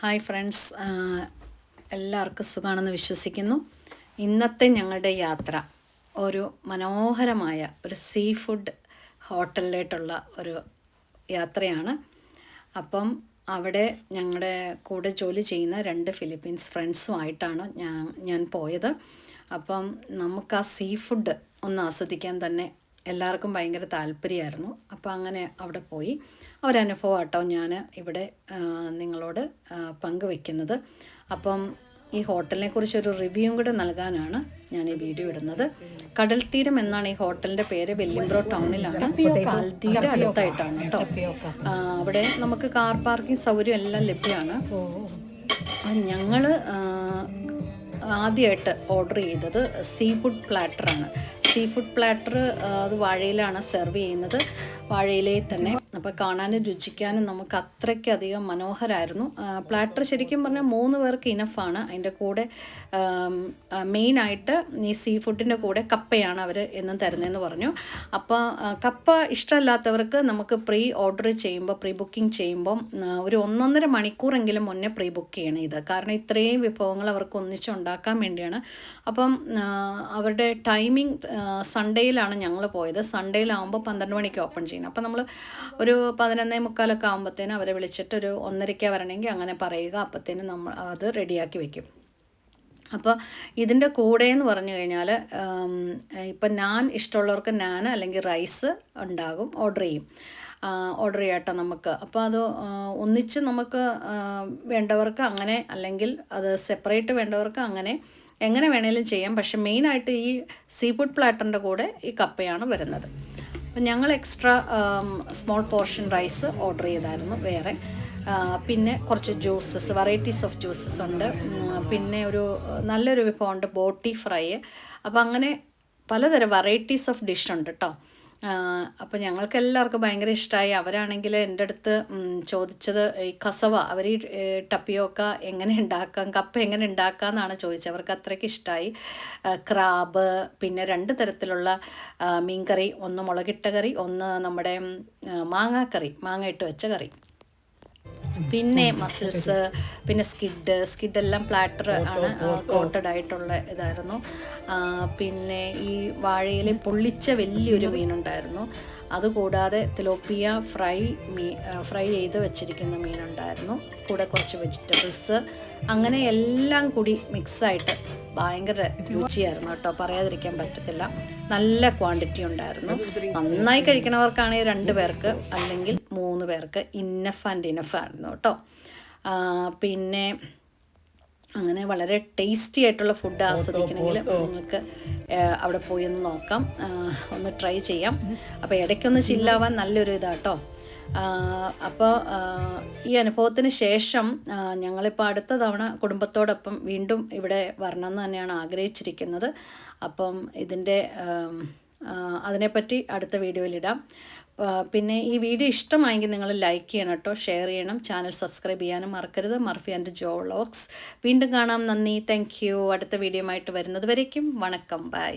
Hi friends. എല്ലാവർക്കും സുഖമാണെന്ന് വിശ്വസിക്കുന്നു. ഇന്നത്തെ ഞങ്ങളുടെ യാത്ര ഒരു മനോഹരമായ ഒരു സീ ഫുഡ് ഹോട്ടലിലേട്ടുള്ള ഒരു യാത്രയാണ്. അപ്പം അവിടെ ഞങ്ങളുടെ കൂടെ ജോലി ചെയ്യുന്ന രണ്ട് ഫിലിപ്പീൻസ് ഫ്രണ്ട്സുമായിട്ടാണ് ഞാൻ ഞാൻ പോയത്. അപ്പം നമുക്ക് ആ സീ ഫുഡ് ഒന്ന് ആസ്വദിക്കാൻ തന്നെ എല്ലാവർക്കും ഭയങ്കര താല്പര്യമായിരുന്നു. അപ്പോൾ അങ്ങനെ അവിടെ പോയി. ഒരനുഭവം കേട്ടോ ഞാൻ ഇവിടെ നിങ്ങളോട് പങ്കുവെക്കുന്നത്. അപ്പം ഈ ഹോട്ടലിനെ കുറിച്ച് ഒരു റിവ്യൂവും കൂടെ നൽകാനാണ് ഞാൻ ഈ വീഡിയോ ഇടുന്നത്. കടൽ തീരം എന്നാണ് ഈ ഹോട്ടലിന്റെ പേര്. വെല്ലിംബ്രോ ടൗണിലാണ്. കൽദീയുടെ അടുത്തായിട്ടാണ് കേട്ടോ. അവിടെ നമുക്ക് കാർ പാർക്കിംഗ് സൗകര്യം എല്ലാം ലഭ്യമാണ്. ഞങ്ങൾ ആദ്യമായിട്ട് ഓർഡർ ചെയ്തത് സീ ഫുഡ് പ്ലാറ്ററാണ്. സീ ഫുഡ് പ്ലാറ്റർ അത് വാഴയിലാണ് സെർവ് ചെയ്യുന്നത്. വാഴയിലയിൽ തന്നെ. അപ്പോൾ കാണാനും രുചിക്കാനും നമുക്ക് അത്രയ്ക്കധികം മനോഹരമായിരുന്നു പ്ലാറ്റർ ശരിക്കും പറഞ്ഞാൽ മൂന്ന് പേർക്ക് ഇനഫാണ് അതിന്റെ കൂടെ മെയിനായിട്ട് ഈ സീ ഫുഡിന്റെ കൂടെ കപ്പയാണ് അവർ എന്നും തരുന്നതെന്ന് പറഞ്ഞു. അപ്പോൾ കപ്പ ഇഷ്ടമല്ലാത്തവർക്ക് നമുക്ക് പ്രീ ഓർഡർ ചെയ്യുമ്പോൾ പ്രീ ബുക്കിംഗ് ചെയ്യുമ്പം ഒരു ഒന്നൊന്നര മണിക്കൂറെങ്കിലും മുന്നേ പ്രീ ബുക്ക് ചെയ്യണം ഇത്. കാരണം ഇത്രയും വിഭവങ്ങൾ അവർക്ക് ഒന്നിച്ചുണ്ടാക്കാൻ വേണ്ടിയാണ്. അപ്പം അവരുടെ ടൈമിംഗ് സൺഡേയിലാണ് ഞങ്ങൾ പോയത്. സൺഡേയിലാവുമ്പോൾ പന്ത്രണ്ട് മണിക്ക് ഓപ്പൺ ചെയ്യണം. അപ്പം നമ്മൾ ഒരു പതിനൊന്നേ മുക്കാലൊക്കെ ആകുമ്പോഴത്തേനും അവരെ വിളിച്ചിട്ട് ഒരു ഒന്നരയ്ക്ക് വരണമെങ്കിൽ അങ്ങനെ പറയുക. അപ്പോഴത്തേനും നമ്മൾ അത് റെഡിയാക്കി വെക്കും. അപ്പോൾ ഇതിന്റെ കൂടെ എന്ന് പറഞ്ഞു കഴിഞ്ഞാൽ ഇപ്പം നാൻ ഇഷ്ടമുള്ളവർക്ക് നാൻ അല്ലെങ്കിൽ റൈസ് ഉണ്ടാകും ഓർഡർ ചെയ്യും. ഓർഡർ ചെയ്യട്ടെ നമുക്ക്. അപ്പോൾ അത് ഒന്നിച്ച് നമുക്ക് വേണ്ടവർക്ക് അങ്ങനെ അല്ലെങ്കിൽ അത് സെപ്പറേറ്റ് വേണ്ടവർക്ക് അങ്ങനെ എങ്ങനെ വേണേലും ചെയ്യാം. പക്ഷെ മെയിനായിട്ട് ഈ സീ ഫുഡ് പ്ലാറ്ററിന്റെ കൂടെ ഈ കപ്പയാണ് വരുന്നത്. അപ്പം ഞങ്ങൾ extra small portion rice order ചെയ്തായിരുന്നു വേറെ. പിന്നെ കുറച്ച് ജ്യൂസസ് വെറൈറ്റീസ് ഓഫ് ജ്യൂസസ് ഉണ്ട്. പിന്നെ ഒരു നല്ലൊരു വിഭവമുണ്ട് ബോട്ടി ഫ്രൈ. അപ്പോൾ അങ്ങനെ പലതരം വെറൈറ്റീസ് ഓഫ് ഡിഷ് ഉണ്ട് കേട്ടോ അപ്പോൾ ഞങ്ങൾക്ക് എല്ലാവർക്കും ഭയങ്കര ഇഷ്ടമായി അവരാണെങ്കിൽ എന്റെ അടുത്ത് ചോദിച്ചത് ഈ കസവ അവർ ഈ ടപ്പിയോക്ക എങ്ങനെ ഉണ്ടാക്കാം കപ്പ എങ്ങനെ ഉണ്ടാക്കാം എന്നാണ് ചോദിച്ചത്. അവർക്ക് അത്രയ്ക്ക് ഇഷ്ടമായി ക്രാബ് പിന്നെ രണ്ട് തരത്തിലുള്ള മീൻ മീൻകറി ഒന്ന് മുളകിട്ട കറി ഒന്ന് നമ്മുടെ മാങ്ങാക്കറി മാങ്ങ ഇട്ട് വെച്ച കറി. പിന്നെ മസിൽസ് പിന്നെ സ്കിഡ് സ്കിഡ് എല്ലാം പ്ലാറ്റർ ആണ് കോട്ടഡ് ആയിട്ടുള്ള ഇതായിരുന്നു. പിന്നെ ഈ വാഴയിലെ പൊള്ളിച്ച വലിയൊരു മീനുണ്ടായിരുന്നു. അതുകൂടാതെ തിലോപ്പിയ ഫ്രൈ മീ ഫ്രൈ ചെയ്ത് വെച്ചിരിക്കുന്ന മീനുണ്ടായിരുന്നു. കൂടെ കുറച്ച് വെജിറ്റബിൾസ് അങ്ങനെ എല്ലാം കൂടി മിക്സായിട്ട് ഭയങ്കര രുചിയായിരുന്നു കേട്ടോ. പറയാതിരിക്കാൻ പറ്റത്തില്ല. നല്ല ക്വാണ്ടിറ്റി ഉണ്ടായിരുന്നു. നന്നായി കഴിക്കണവർക്കാണെങ്കിൽ രണ്ട് പേർക്ക് അല്ലെങ്കിൽ മൂന്ന് പേർക്ക് ഇന്നഫ് ആൻഡ് ഇനഫ് ആയിരുന്നു കേട്ടോ. പിന്നെ അങ്ങനെ വളരെ ടേസ്റ്റി ആയിട്ടുള്ള ഫുഡ് ആസ്വദിക്കണമെങ്കിൽ നിങ്ങൾക്ക് അവിടെ പോയി ഒന്ന് നോക്കാം. ഒന്ന് ട്രൈ ചെയ്യാം. അപ്പോൾ ഇടയ്ക്കൊന്ന് ചില്ലാവാൻ നല്ലൊരു ഇതാട്ടോ അപ്പോൾ ഈ അനുഭവത്തിന് ശേഷം ഞങ്ങളിപ്പോൾ അടുത്ത തവണ കുടുംബത്തോടൊപ്പം വീണ്ടും ഇവിടെ വരണമെന്ന് തന്നെയാണ് ആഗ്രഹിച്ചിരിക്കുന്നത്. അപ്പം ഇതിന്റെ അതിനെപ്പറ്റി അടുത്ത വീഡിയോയിലിടാം പിന്നെ ഈ വീഡിയോ ഇഷ്ടമായെങ്കിൽ നിങ്ങൾ ലൈക്ക് ചെയ്യണം കേട്ടോ ഷെയർ ചെയ്യണം ചാനൽ സബ്സ്ക്രൈബ് ചെയ്യാനും മറക്കരുത്. Murphy and Jo vlogs. വീണ്ടും കാണാം. നന്ദി. താങ്ക് അടുത്ത വീഡിയോ ആയിട്ട് വരുന്നത് വരയ്ക്കും വണക്കം. ബൈ.